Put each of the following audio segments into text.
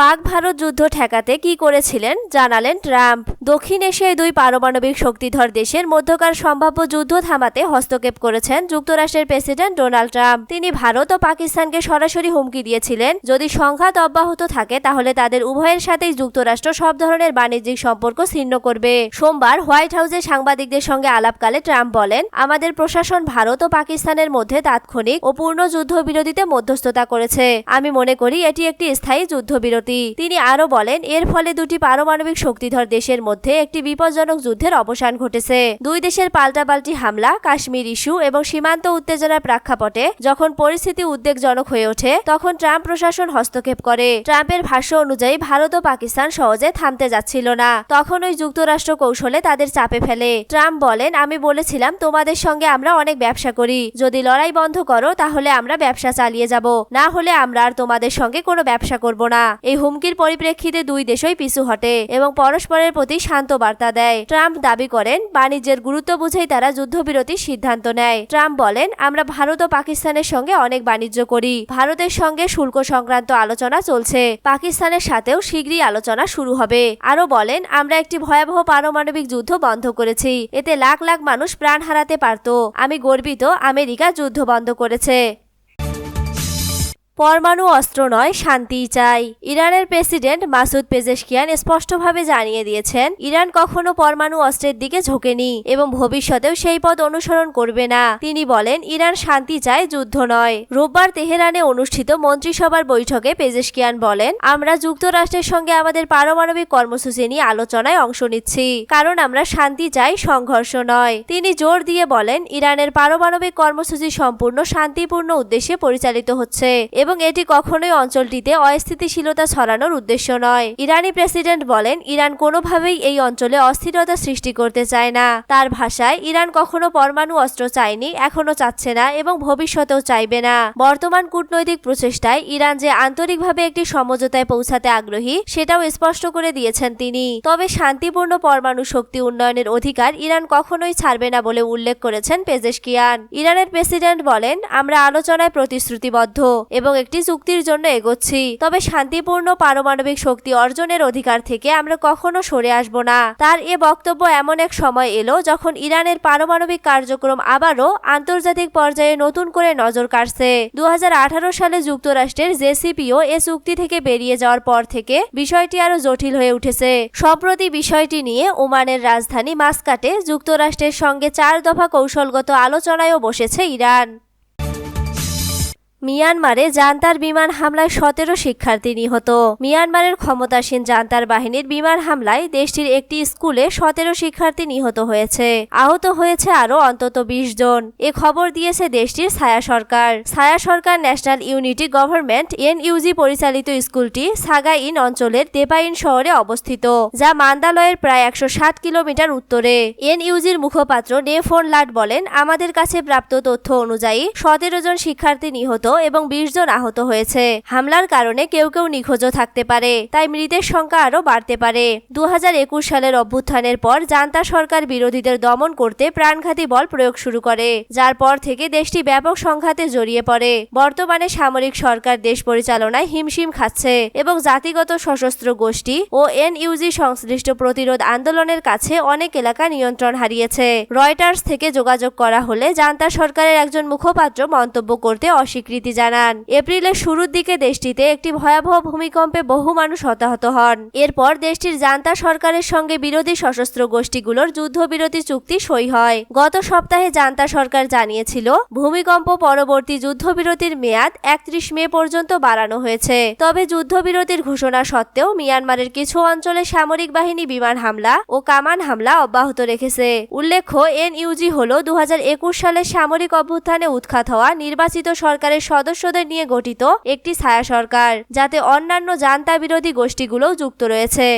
পাক ভারত যুদ্ধ ঠেকাতে কি করেছিলেন জানালেন ট্রাম্প। দক্ষিণ এশিয়ায় দুই পারমাণবিক শক্তিধর দেশের মধ্যকার সম্ভাব্য যুদ্ধ থামাতে হস্তক্ষেপ করেছেন যুক্তরাষ্ট্রের প্রেসিডেন্ট ডোনাল্ড ট্রাম্প। তিনি ভারত ও পাকিস্তানকে সরাসরি হুমকি দিয়েছিলেন, যদি সংঘাত অব্যাহত থাকে তাহলে তাদের উভয়ের সাথেই যুক্তরাষ্ট্র সব ধরনের বাণিজ্যিক সম্পর্ক ছিন্ন করবে। সোমবার হোয়াইট হাউসে সাংবাদিকদের সঙ্গে আলাপকালে ট্রাম্প বলেন, আমাদের প্রশাসন ভারত ও পাকিস্তানের মধ্যে তাৎক্ষণিক ও পূর্ণ যুদ্ধবিরতিতে মধ্যস্থতা করেছে। আমি মনে করি এটি একটি স্থায়ী যুদ্ধবিরতি তিনি আরও বলেন, এর ফলে দুটি পারমাণবিক শক্তিধর দেশের মধ্যে একটি বিপজ্জনক যুদ্ধের অবসান ঘটেছে। দুই দেশের পাল্টাপাল্টি হামলা, কাশ্মীর ইস্যু এবং সীমান্ত উত্তেজনার প্রেক্ষাপটে যখন পরিস্থিতি উদ্বেগজনক হয়ে ওঠে, তখন ট্রাম্প প্রশাসন হস্তক্ষেপ করে। ট্রাম্পের ভাষ্য অনুযায়ী, ভারত ও পাকিস্তান সহজে থামতে যাচ্ছিল না। তখন ওই যুক্তরাষ্ট্র কৌশলে তাদের চাপে ফেলে। ট্রাম্প বলেন, আমি বলেছিলাম, তোমাদের সঙ্গে আমরা অনেক ব্যবসা করি। যদি লড়াই বন্ধ করো, তাহলে আমরা ব্যবসা চালিয়ে যাব। না হলে আমরা আর তোমাদের সঙ্গে কোনো ব্যবসা করব না। এই হুমকির পরিপ্রেক্ষিতে দুই দেশই পিছু হটে এবং পরস্পরের প্রতি শান্ত বার্তা দেয়। ট্রাম্প দাবি করেন, বাণিজ্যের গুরুত্ব বুঝেই তারা যুদ্ধবিরতির সিদ্ধান্ত নেয়। ট্রাম্প বলেন, আমরা ভারত ও পাকিস্তানের সঙ্গে অনেক বাণিজ্য করি। ভারতের সঙ্গে শুল্ক সংক্রান্ত আলোচনা চলছে। পাকিস্তানের সাথেও শীঘ্রই আলোচনা শুরু হবে। আরও বলেন, আমরা একটি ভয়াবহ পারমাণবিক যুদ্ধ বন্ধ করেছি। এতে লাখ লাখ মানুষ প্রাণ হারাতে পারত। আমি গর্বিত, আমেরিকা যুদ্ধ বন্ধ করেছে। পরমাণু অস্ত্র নয়, শান্তিই চাই। ইরানের প্রেসিডেন্ট মাসুদ পেজেশকিয়ান স্পষ্টভাবে জানিয়ে দিয়েছেন, ইরান কখনো পরমাণু অস্ত্রের দিকে ঝোঁকেনি এবং ভবিষ্যতেও সেই পথ অনুসরণ করবে না। তিনি বলেন, ইরান শান্তি চায় যুদ্ধ নয়। রোববার তেহরানে অনুষ্ঠিত মন্ত্রিসভার বৈঠকে পেজেশকিয়ান বলেন, আমরা যুক্তরাষ্ট্রের সঙ্গে আমাদের পারমাণবিক কর্মসূচি নিয়ে আলোচনায় অংশ নিচ্ছি, কারণ আমরা শান্তি চাই, সংঘর্ষ নয়। তিনি জোর দিয়ে বলেন, ইরানের পারমাণবিক কর্মসূচি সম্পূর্ণ শান্তিপূর্ণ উদ্দেশ্যে পরিচালিত হচ্ছে এবং এটি কখনোই অঞ্চলটিতে অস্থিতিশীলতা ছড়ানোর উদ্দেশ্য নয়। ইরানি প্রেসিডেন্ট বলেন, ইরান কোনোভাবেই এই অঞ্চলে অস্থিরতা সৃষ্টি করতে চায় না। তার ভাষায়, ইরান কখনো পরমাণু অস্ত্র চায়নি এখনও চাচ্ছে না এবং ভবিষ্যতেও চাইবে না। বর্তমান কূটনৈতিক প্রচেষ্টায় ইরান যে আন্তরিকভাবে একটি সমঝোতায় পৌঁছাতে আগ্রহী, সেটাও স্পষ্ট করে দিয়েছেন তিনি। তবে শান্তিপূর্ণ পরমাণু শক্তি উন্নয়নের অধিকার ইরান কখনোই ছাড়বে না বলে উল্লেখ করেছেন পেজেশকিয়ান। ইরানের প্রেসিডেন্ট বলেন, আমরা আলোচনায় প্রতিশ্রুতিবদ্ধ এবং একটি চুক্তির জন্য এগোচ্ছি। তবে শান্তিপূর্ণ পারমাণবিক শক্তি অর্জনের অধিকার থেকে আমরা কখনো সরে আসব না। তার এ বক্তব্য এমন এক সময় এলো যখন ইরানের পারমাণবিক কার্যক্রম আবারও আন্তর্জাতিক পর্যায়ে নতুন করে নজর কাটছে দু সালে যুক্তরাষ্ট্রের জেসিপিও এ চুক্তি থেকে বেরিয়ে যাওয়ার পর থেকে বিষয়টি আরও জটিল হয়ে উঠেছে। সম্প্রতি বিষয়টি নিয়ে ওমানের রাজধানী মাস্কাটে যুক্তরাষ্ট্রের সঙ্গে চার দফা কৌশলগত আলোচনায়ও বসেছে ইরান। মিয়ানমারে জান্তার বিমান হামলায় সতেরো শিক্ষার্থী নিহত। মিয়ানমারের ক্ষমতাসীন জান্তার বাহিনীর বিমান হামলায় দেশটির একটি স্কুলে সতেরো শিক্ষার্থী নিহত হয়েছে। আহত হয়েছে আরও অন্তত বিশ জন। এ খবর দিয়েছে দেশটির ছায়া সরকার। ছায়া সরকার ন্যাশনাল ইউনিটি গভর্নমেন্ট এনইউজি পরিচালিত স্কুলটি সাগাইন অঞ্চলের দেপাইন শহরে অবস্থিত, যা মান্দালয়ের প্রায় একশো ষাট কিলোমিটার উত্তরে। এনইউজির মুখপাত্র নেফোন লাট বলেন, আমাদের কাছে প্রাপ্ত তথ্য অনুযায়ী সতেরো জন শিক্ষার্থী নিহত এবং বিশ জন আহত হয়েছে। হামলার কারণে কেউ কেউ নিখোঁজও থাকতে পারে, তাই মৃতের সংখ্যা আরও বাড়তে পারে। দু হাজার একুশ সালের অভ্যুত্থানের পর জান্তা সরকার বিরোধীদের দমন করতে প্রাণঘাতী বল প্রয়োগ শুরু করে, যার পর থেকে দেশটি ব্যাপক সংঘাতে জড়িয়ে পড়ে। বর্তমানে সামরিক সরকার দেশ পরিচালনায় হিমশিম খাচ্ছে এবং জাতিগত সশস্ত্র গোষ্ঠী ও এনইউজি সংশ্লিষ্ট প্রতিরোধ আন্দোলনের কাছে অনেক এলাকা নিয়ন্ত্রণ হারিয়েছে। রয়টার্স থেকে যোগাযোগ করা হলে জান্তা সরকারের একজন মুখপাত্র মন্তব্য করতে অস্বীকৃতি স্বীকৃতি জানান, এপ্রিলের শুরুর দিকে দেশটিতে একটি ভয়াবহ ভূমিকম্পে বহু মানুষ হতাহত হন। এরপর দেশটির জান্তা সরকারের সঙ্গে বিরোধী সশস্ত্র গোষ্ঠীগুলোর যুদ্ধবিরতি চুক্তি সই হয়। গত সপ্তাহে জান্তা সরকার জানিয়েছিল, ভূমিকম্প পরবর্তী যুদ্ধবিরতির মেয়াদ একত্রিশ মে পর্যন্ত বাড়ানো হয়েছে। তবে যুদ্ধবিরতির ঘোষণা সত্ত্বেও মিয়ানমারের কিছু অঞ্চলে সামরিক বাহিনী বিমান হামলা ও কামান হামলা অব্যাহত রেখেছে। উল্লেখ্য, এনইউজি হল দু সালের সামরিক অভ্যুত্থানে উৎখাত হওয়া নির্বাচিত সরকারের সদস্যদের নিয়ে গঠিত একটি ছায়া সরকার যাতে অন্যান্য জান্তা বিরোধী গোষ্ঠীগুলোও যুক্ত রয়েছে।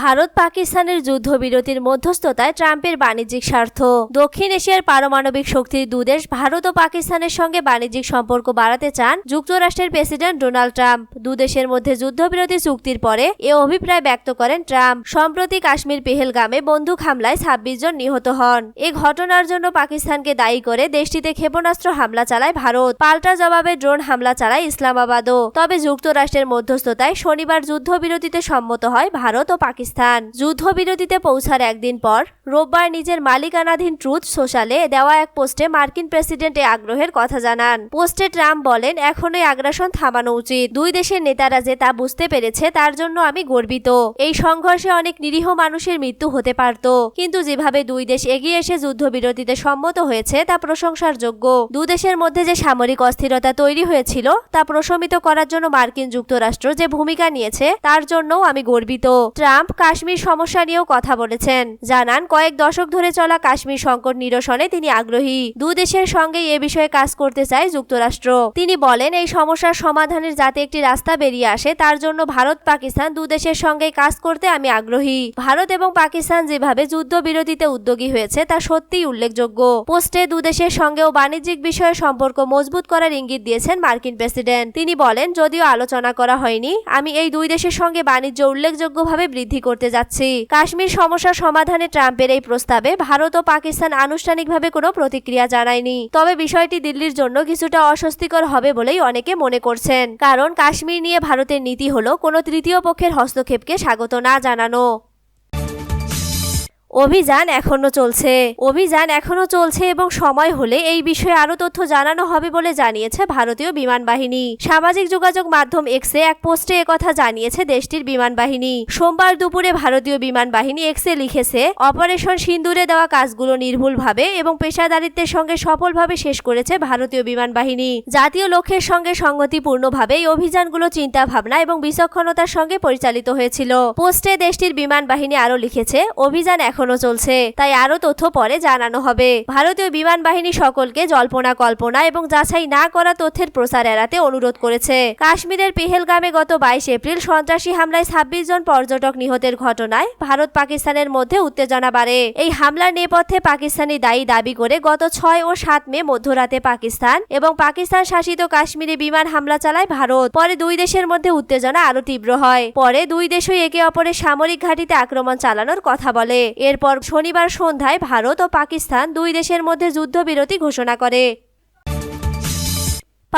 ভারত পাকিস্তানের যুদ্ধবিরতির মধ্যস্থতায় ট্রাম্পের বাণিজ্যিক স্বার্থ। দক্ষিণ এশিয়ার পারমাণবিক শক্তির দুদেশ ভারত ও পাকিস্তানের সঙ্গে বাণিজ্যিক সম্পর্ক বাড়াতে চান যুক্তরাষ্ট্রের প্রেসিডেন্ট ডোনাল্ড ট্রাম্প। দুদেশের মধ্যে যুদ্ধবিরতি চুক্তির পরে এ অভিপ্রায় ব্যক্ত করেন ট্রাম্প। সম্প্রতি কাশ্মীর পেহেলগামে বন্দুক হামলায় ছাব্বিশ জন নিহত হন। এ ঘটনার জন্য পাকিস্তানকে দায়ী করে দেশটিতে ক্ষেপণাস্ত্র হামলা চালায় ভারত। পাল্টা জবাবে ড্রোন হামলা চালায় ইসলামাবাদও। তবে যুক্তরাষ্ট্রের মধ্যস্থতায় শনিবার যুদ্ধবিরতিতে সম্মত হয় ভারত ও পাকিস্তান। যুদ্ধবিরতিতে পৌঁছার একদিন পর রোববার নিজের মালিকানাধীন ট্রুথ সোশ্যালে দেওয়া এক পোস্টে মার্কিন প্রেসিডেন্ট এ আগ্রহের কথা জানান। পোস্টে ট্রাম্প বলেন, এখনই আগ্রাসন থামানো উচিত। দুই দেশের নেতারা যে তা বুঝতে পেরেছে, তার জন্য আমি গর্বিত। এই সংঘর্ষে অনেক নিরীহ মানুষের মৃত্যু হতে পারত। কিন্তু যেভাবে দুই দেশ এগিয়ে এসে যুদ্ধবিরতিতে সম্মত হয়েছে, তা প্রশংসার যোগ্য দেশের মধ্যে যে সামরিক অস্থিরতা তৈরি হয়েছিল, তা প্রশমিত করার জন্য মার্কিন যুক্তরাষ্ট্র যে ভূমিকা নিয়েছে, তার জন্যও আমি গর্বিত। ট্রাম্প কাশ্মীর সমস্যা নিয়েও কথা বলেছেন। জানান, কয়েক দশক ধরে চলা কাশ্মীর সংকট নিরসনে তিনি আগ্রহী। দু দেশের সঙ্গে এ বিষয়ে কাজ করতে চায় যুক্তরাষ্ট্র। তিনি বলেন, এই সমস্যার সমাধানের যাতে একটি রাস্তা বেরিয়ে আসে, তার জন্য ভারত, পাকিস্তান দু দেশের সঙ্গে কাজ করতে আমি আগ্রহী। ভারত এবং পাকিস্তান যেভাবে যুদ্ধবিরতিতে উদ্যোগী হয়েছে, তা সত্যিই উল্লেখযোগ্য। পোস্টে দু দেশের সঙ্গেও বাণিজ্যিক বিষয়ে সম্পর্ক মজবুত করার ইঙ্গিত দিয়েছেন মার্কিন প্রেসিডেন্ট। তিনি বলেন, যদিও আলোচনা করা হয়নি, আমি এই দুই দেশের সঙ্গে বাণিজ্য উল্লেখযোগ্যভাবে বৃদ্ধি করতে যাচ্ছি। কাশ্মীর সমস্যা সমাধানে ট্রাম্পের এই প্রস্তাবে ভারত ও পাকিস্তান আনুষ্ঠানিকভাবে কোনো প্রতিক্রিয়া জানায়নি। তবে বিষয়টি দিল্লির জন্য কিছুটা অস্বস্তিকর হবে বলেই অনেকে মনে করছেন। কারণ কাশ্মীর নিয়ে ভারতের নীতি হলো কোনো তৃতীয় পক্ষের হস্তক্ষেপকে স্বাগত না জানানো। অভিযান এখনও চলছে। অভিযান এখনও চলছে এবং সময় হলে এই বিষয়ে আরও তথ্য জানানো হবে বলে জানিয়েছে ভারতীয় বিমান বাহিনী। সামাজিক যোগাযোগ মাধ্যম এক্সে এক পোস্টে একথা জানিয়েছে দেশটির বিমান বাহিনী। সোমবার দুপুরে ভারতীয় বিমান বাহিনী এক্সে লিখেছে, অপারেশন সিন্দুরে দেওয়া কাজগুলো নির্ভুলভাবে এবং পেশাদারিত্বের সঙ্গে সফলভাবে শেষ করেছে ভারতীয় বিমান বাহিনী। জাতীয় লক্ষ্যের সঙ্গে সংগতিপূর্ণভাবে এই অভিযানগুলো চিন্তা ভাবনা এবং বিচক্ষণতার সঙ্গে পরিচালিত হয়েছিল। পোস্টে দেশটির বিমান বাহিনী আরও লিখেছে, অভিযান এখনও চলছে। তাই আরও তথ্য পরে জানানো হবে। ভারতীয় বিমান বাহিনী সকলকে জল্পনা, কল্পনা এবং যাচাই না করা তথ্যের প্রসার এড়াতে অনুরোধ করেছে। কাশ্মীরের পেহেলগামে গত বাইশ এপ্রিল সন্ত্রাসী হামলায় ছাব্বিশ জন পর্যটক নিহতের ঘটনায় ভারত পাকিস্তানের মধ্যে উত্তেজনা বাড়ে। এই হামলার নেপথ্যে পাকিস্তানি দায়ী দাবি করে গত ছয় ও সাত মে মধ্যরাতে পাকিস্তান এবং পাকিস্তান শাসিত কাশ্মীরে বিমান হামলা চালায় ভারত। পরে দুই দেশের মধ্যে উত্তেজনা আরও তীব্র হয়। পরে দুই দেশই একে অপরের সামরিক ঘাঁটিতে আক্রমণ চালানোর কথা বলে। এরপর শনিবার সন্ধ্যায় ভারত ও পাকিস্তান দুই দেশের মধ্যে যুদ্ধবিরতি ঘোষণা করে।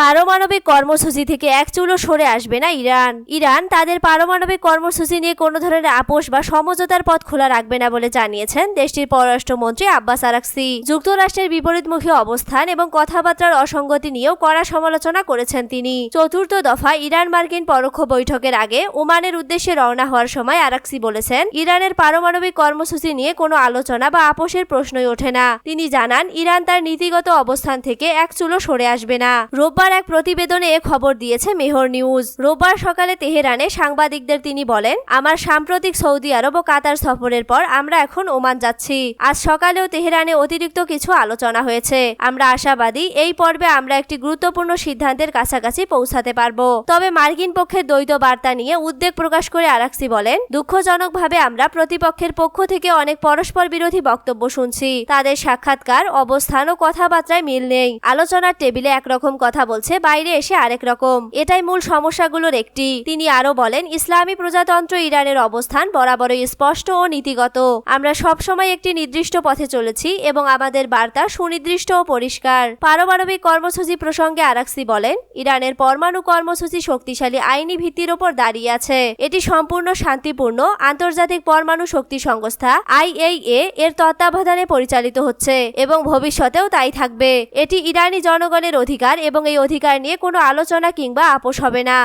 পারমাণবিক কর্মসূচি থেকে এক চুলো সরে আসবে না ইরান। ইরান তাদের পারমাণবিক কর্মসূচি নিয়ে কোনো ধরনের আপোষ বা সমঝোতার পথ খোলা রাখবে না বলে জানিয়েছেন দেশটির পররাষ্ট্রমন্ত্রী আব্বাস আরাকসি। যুক্তরাষ্ট্রের বিপরীতমুখী অবস্থান এবং কথাবার্তার অসঙ্গতি নিয়েও কড়া সমালোচনা করেছেন তিনি। চতুর্থ দফা ইরান মার্কিন পরোক্ষ বৈঠকের আগে ওমানের উদ্দেশ্যে রওনা হওয়ার সময় আরাকসি বলেছেন, ইরানের পারমাণবিক কর্মসূচি নিয়ে কোনো আলোচনা বা আপোষের প্রশ্নই ওঠে না। তিনি জানান, ইরান তার নীতিগত অবস্থান থেকে এক চুলো সরে আসবে না। রোববার রোববার এক প্রতিবেদনে এ খবর দিয়েছে মেহর নিউজ। রোববার সকালে তেহরানে সাংবাদিকদের তিনি বলেন, আমার সাম্প্রতিক সৌদি আরব ও কাতার সফরের পর আমরা এখন ওমান যাচ্ছি। আজ সকালেও তেহরানে অতিরিক্ত কিছু আলোচনা হয়েছে। আমরা আশাবাদী এই পর্বে আমরা একটি গুরুত্বপূর্ণ সিদ্ধান্তের কাছাকাছি পৌঁছাতে পারব। তবে মার্কিন পক্ষের দ্বৈত বার্তা নিয়ে উদ্বেগ প্রকাশ করে আরাক্সি বলেন, দুঃখজনকভাবে আমরা প্রতিপক্ষের পক্ষ থেকে অনেক পরস্পর বিরোধী বক্তব্য শুনছি। তাদের সাক্ষাৎকার, অবস্থান ও কথাবার্তায় মিল নেই। আলোচনার টেবিলে একরকম কথা বলছে, বাইরে এসে আরেক রকম। এটাই মূল সমস্যাগুলোর একটি। তিনি আরও বলেন, ইসলামী প্রজাতন্ত্র ইরানের অবস্থান বরাবরই স্পষ্ট ও নীতিগত। আমরা সবসময় একটি নির্দিষ্ট পথে চলেছি এবং আমাদের বার্তা সুনির্দিষ্ট ও পরিষ্কার। পারমাণবিক কর্মসূচি প্রসঙ্গে আরাকসি বলেন, ইরানের পরমাণু কর্মসূচি শক্তিশালী আইনি ভিত্তির ওপর দাঁড়িয়ে আছে। এটি সম্পূর্ণ শান্তিপূর্ণ আন্তর্জাতিক পরমাণু শক্তি সংস্থা আইএইএ এর তত্ত্বাবধানে পরিচালিত হচ্ছে এবং ভবিষ্যতেও তাই থাকবে। এটি ইরানি জনগণের অধিকার এবং এই অধিকার নিয়ে কোনো আলোচনা কিংবা আপোষ হবে না।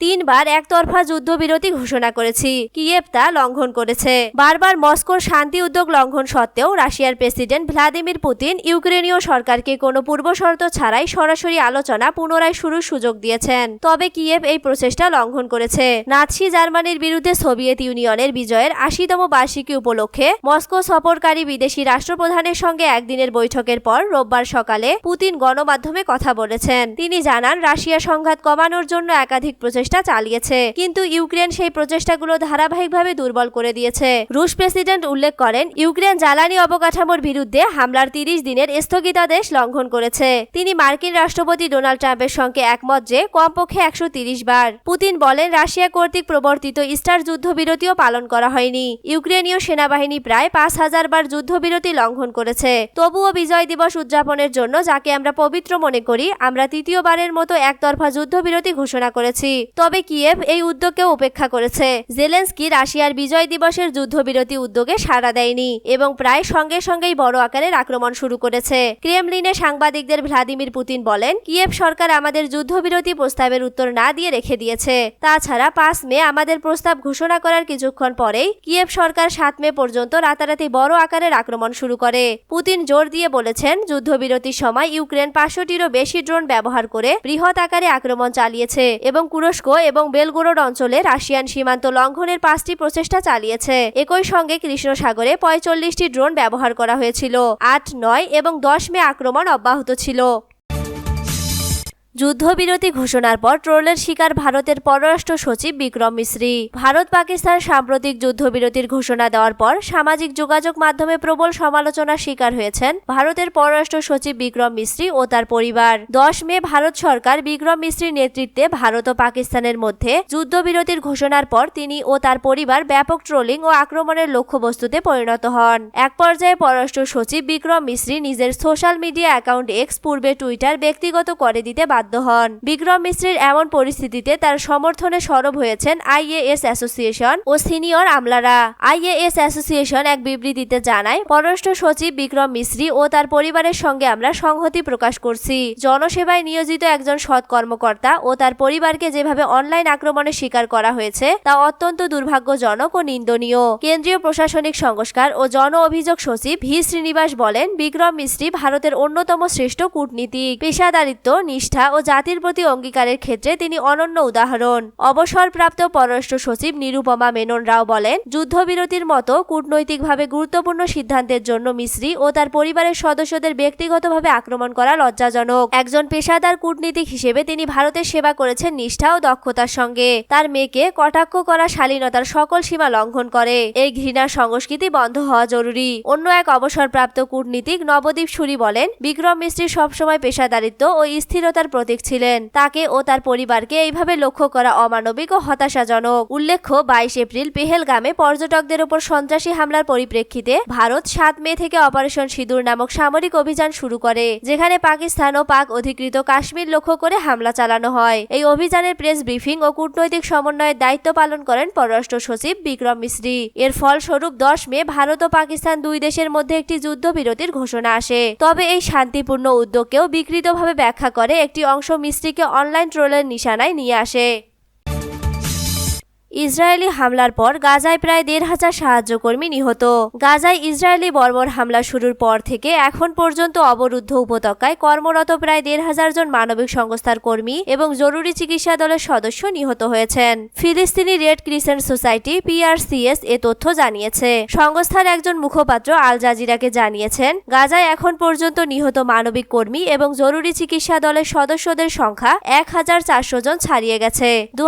তিনবার একতরফা যুদ্ধবিরতি ঘোষণা করেছি। কিয়েভ তা লঙ্ঘন করেছে। বারবার মস্কোর শান্তি উদ্যোগ লঙ্ঘন সত্ত্বেও রাশিয়ার প্রেসিডেন্ট ভ্লাদিমির পুতিন ইউক্রেনীয় সরকারকে কোনো পূর্বশর্ত ছাড়াই সরাসরি আলোচনা পুনরায় শুরুর সুযোগ দিয়েছেন। তবে কিয়েভ এই প্রচেষ্টা লঙ্ঘন করেছে। নাৎসি জার্মানির বিরুদ্ধে সোভিয়েত ইউনিয়নের বিজয়ের আশিতম বার্ষিকী উপলক্ষে মস্কো সফরকারী বিদেশি রাষ্ট্রপ্রধানের সঙ্গে একদিনের বৈঠকের পর রোববার সকালে পুতিন গণমাধ্যমে কথা বলেছেন। তিনি জানান, রাশিয়া সংঘাত কমানোর জন্য একাধিক প্রচেষ্টা প্রচেষ্টা চালিয়েছে। কিন্তু ইউক্রেন সেই প্রচেষ্টাগুলো ধারাবাহিকভাবে দুর্বল করে দিয়েছে। রুশ প্রেসিডেন্ট উল্লেখ করেন, ইউক্রেন জ্বালানি অবকাঠামোর বিরুদ্ধে হামলার তিরিশ দিনের স্থগিতাদেশ লঙ্ঘন করেছে। তিনি মার্কিন রাষ্ট্রপতি ডোনাল্ড ট্রাম্পের সঙ্গে একমত যে, কমপক্ষে একশো বার। পুতিন বলেন, রাশিয়া কর্তৃক প্রবর্তিত ইস্টার যুদ্ধবিরতিও পালন করা হয়নি। ইউক্রেনীয় সেনাবাহিনী প্রায় পাঁচ হাজার বার যুদ্ধবিরতি লঙ্ঘন করেছে। তবুও বিজয় দিবস উদযাপনের জন্য যাকে আমরা পবিত্র মনে করি, আমরা তৃতীয়বারের মতো একতরফা যুদ্ধবিরতি ঘোষণা করেছি। তবে কিয়েভ এই উদ্যোগকেও উপেক্ষা করেছে। জেলেন্সকি রাশিয়ার বিজয় দিবসের যুদ্ধবিরতি উদ্যোগে সাড়া দেয়নি এবং প্রায় সঙ্গে সঙ্গেই বড় আকারের আক্রমণ শুরু করেছে। ক্রেমলিনে সাংবাদিকদের ভ্লাদিমির পুতিন বলেন, কিয়েভ সরকার আমাদের যুদ্ধবিরতি প্রস্তাবের উত্তর না দিয়ে রেখে দিয়েছে। তাছাড়া পাঁচ মে আমাদের প্রস্তাব ঘোষণা করার কিছুক্ষণ পরেই কিয়েভ সরকার সাত মে পর্যন্ত রাতারাতি বড় আকারের আক্রমণ শুরু করে। পুতিন জোর দিয়ে বলেছেন, যুদ্ধবিরতির সময় ইউক্রেন পাঁচশোটিরও বেশি ড্রোন ব্যবহার করে বৃহৎ আকারে আক্রমণ চালিয়েছে এবং তুরস্ক এবং বেলগুরোড অঞ্চলে রাশিয়ান সীমান্ত লঙ্ঘনের পাঁচটি প্রচেষ্টা চালিয়েছে। একই সঙ্গে কৃষ্ণ সাগরে পঁয়চল্লিশটি ড্রোন ব্যবহার করা হয়েছিল। আট, নয় এবং দশ মে আক্রমণ অব্যাহত ছিল। যুদ্ধবিরতি ঘোষণার পর ট্রোলের শিকার ভারতের পররাষ্ট্র সচিব বিক্রম মিশ্রি। ভারত পাকিস্তান সাম্প্রতিক যুদ্ধবিরতির ঘোষণা দেওয়ার পর সামাজিক যোগাযোগ মাধ্যমে প্রবল সমালোচনার শিকার হয়েছেন ভারতের পররাষ্ট্র সচিব বিক্রম মিশ্রি ও তার পরিবার। দশ মে ভারত সরকার বিক্রম মিশ্রির নেতৃত্বে ভারত ও পাকিস্তানের মধ্যে যুদ্ধবিরতির ঘোষণার পর তিনি ও তার পরিবার ব্যাপক ট্রোলিং ও আক্রমণের লক্ষ্যবস্তুতে পরিণত হন। এক পর্যায়ে পররাষ্ট্র সচিব বিক্রম মিশ্রি নিজের সোশ্যাল মিডিয়া অ্যাকাউন্ট এক্স পূর্বে টুইটার ব্যক্তিগত করে দিতে বাধ্য হন। বিক্রম মিশ্রির এমন পরিস্থিতিতে তার সমর্থনে সরব হয়েছেন আইএএস অ্যাসোসিয়েশন ও সিনিয়র আমলারা। আইএএস অ্যাসোসিয়েশন এক বিবৃতিতে জানায়, পররাষ্ট্র সচিব বিক্রম মিশ্রি ও তার পরিবারের সঙ্গে আমরা সংহতি প্রকাশ করছি। জনসেবায় নিয়োজিত একজন সৎ কর্মকর্তা ও তার পরিবারকে যেভাবে অনলাইন আক্রমণের শিকার করা হয়েছে, তা অত্যন্ত দুর্ভাগ্যজনক ও নিন্দনীয়। কেন্দ্রীয় প্রশাসনিক সংস্কার ও জন অভিযোগ সচিব ভি শ্রীনিবাস বলেন, বিক্রম মিশ্রি ভারতের অন্যতম শ্রেষ্ঠ কূটনীতিক। পেশাদারিত্ব, নিষ্ঠা জাতির প্রতি অঙ্গীকারের ক্ষেত্রে তিনি অনন্য উদাহরণ। অবসরপ্রাপ্ত পররাষ্ট্র সচিব নিরুপমা মেনন রাও বলেন, যুদ্ধবিরতির মতো কূটনৈতিকভাবে গুরুত্বপূর্ণ সিদ্ধান্তের জন্য মিশ্রি ও তার পরিবারের সদস্যদের ব্যক্তিগতভাবে আক্রমণ করা লজ্জাজনক। একজন পেশাদার কূটনীতিক হিসেবে তিনি ভারতের সেবা করেছেন নিষ্ঠা ও দক্ষতার সঙ্গে। তার মেয়েকে কটাক্ষ করা শালীনতার সকল সীমা লঙ্ঘন করে। এই ঘৃণার সংস্কৃতি বন্ধ হওয়া জরুরি। অন্য এক অবসরপ্রাপ্ত কূটনীতিক নবদীপ সুরি বলেন, বিক্রম মিস্ত্রি সবসময় পেশাদারিত্ব ও স্থিরতার প্রতীক ছিলেন। তাকে ও তার পরিবারকে এইভাবে লক্ষ্য করা অমানবিক ও হতাশাজনক। উল্লেখ্য, বাইশ এপ্রিল পেহেলগামে পর্যটকদের উপর সন্ত্রাসী হামলার পরিপ্রেক্ষিতে ভারত সাত মে থেকে অপারেশন সিঁদুর নামক সামরিক অভিযান শুরু করে, যেখানে পাকিস্তান ও পাক অধিকৃত কাশ্মীর লক্ষ্য করে হামলা চালানো হয়। এই অভিযানের প্রেস ব্রিফিং ও কূটনৈতিক সমন্বয়ের দায়িত্ব পালন করেন পররাষ্ট্র সচিব বিক্রম মিশ্রি এর ফলস্বরূপ দশ মে ভারত ও পাকিস্তান দুই দেশের মধ্যে একটি যুদ্ধবিরতির ঘোষণা আসে। তবে এই শান্তিপূর্ণ উদ্যোগকেও বিকৃতভাবে ব্যাখ্যা করে একটি অংশ মিস্ত্রিকে অনলাইন ট্রোলের নিশানায় নিয়ে আসে। ইসরায়েলি হামলার পর গাজায় প্রায় দেড় হাজার সাহায্যকর্মী নিহত। গাজায় ইসরায়েলি বর্বর হামলা শুরুর পর থেকে এখন পর্যন্ত অবরুদ্ধ উপত্যকায় কর্মরত প্রায় দেড় হাজার জন মানবিক সংস্থার কর্মী এবং জরুরি চিকিৎসা দলের সদস্য নিহত হয়েছেন। ফিলিস্তিনি রেড ক্রিসেন্ট সোসাইটি পিআরসিএস এ তথ্য জানিয়েছে। সংস্থার একজন মুখপাত্র আল জাজিরাকে জানিয়েছেন, গাজায় এখন পর্যন্ত নিহত মানবিক কর্মী এবং জরুরি চিকিৎসা দলের সদস্যদের সংখ্যা এক হাজার চারশো জন ছাড়িয়ে গেছে। দু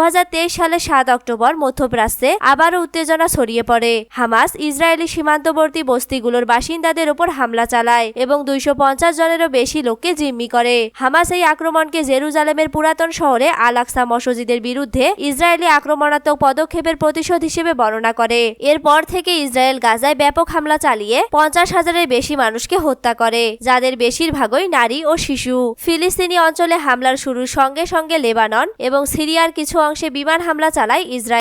সালে সাত অক্টোবর মধ্যপ্রাচ্যে আবারও উত্তেজনা ছড়িয়ে পড়ে। হামাস ইসরায়েলি সীমান্তবর্তী বস্তিগুলোর বাসিন্দাদের উপর হামলা চালায় এবং দুইশো পঞ্চাশ জনেরও বেশি লোককে জিম্মি করে। হামাস এই আক্রমণকে জেরুজালেমের পুরাতন শহরে আল আকসা মসজিদের বিরুদ্ধে ইসরায়েলি আক্রমণাত্মক পদক্ষেপের প্রতিশোধ হিসেবে বর্ণনা করে। এরপর থেকে ইসরায়েল গাজায় ব্যাপক হামলা চালিয়ে পঞ্চাশ হাজারের বেশি মানুষকে হত্যা করে, যাদের বেশিরভাগই নারী ও শিশু। ফিলিস্তিনি অঞ্চলে হামলার শুরুর সঙ্গে সঙ্গে লেবানন এবং সিরিয়ার কিছু অংশে বিমান হামলা চালায় ইসরায়েল।